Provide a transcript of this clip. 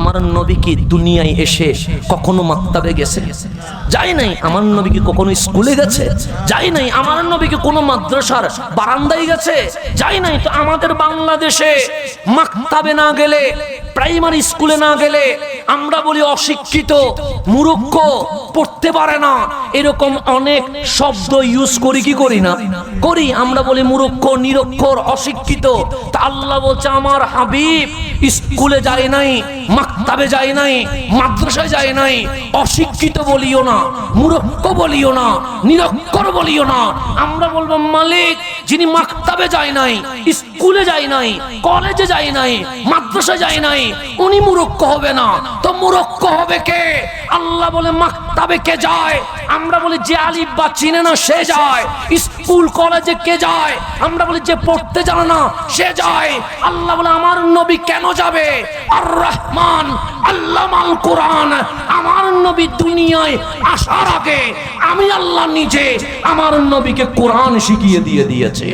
আমার নবী কি দুনিয়ায় এসে কখনো মাক্তাবে গেছে? যাই নাই আমার নবী কি কখনো স্কুলে গেছে? যাই নাই আমার নবী কি কোনো মাদ্রাসার বারান্দায় গেছে? যাই নাই তো আমাদের বাংলাদেশে মাক্তাবে না গেলে, প্রাইমারি স্কুলে না গেলে আমরা বলি অশিক্ষিত, মূর্খ, পড়তে পারে না। এরকম অনেক শব্দ ইউজ করি, কি করি না? করি, আমরা বলি মূর্খ, নিরক্ষর, অশিক্ষিত। তা আল্লাহ বলছে, আমার হাবিব স্কুলে যায় নাই, মাক্তাবে যায় নাই, মাদ্রাসায় যায় নাই। অশিক্ষিত বলিও না মূরক্ষ বলিও না, নিরক্ষর বলিও না। আমরা বলব, মালিক যিনি মাক্তাবে যায় নাই, স্কুলে যায় নাই, কলেজে যায় নাই, মাদ্রাসায় যায় নাই, উনি মুরক্ষ হবে না। তো মুরক্ষ হবে কে? আল্লাহ বলে, মাক্তাবে কে যায়? আমরা বলি, যে আলিফ বা চিনে না, সে যায়। স্কুল, কলেজে কে যায়? আমরা বলি, যে পড়তে জানে না, সে যায়। আল্লাহ বলে, আমার নবী কেন যাবে? আর রহমান আল্লাহ কোরআন নবী দুনিয়ায় আসার আগে আমি আল্লাহ নিজে আমার নবীকে কোরআন শিখিয়ে দিয়ে দিয়েছে।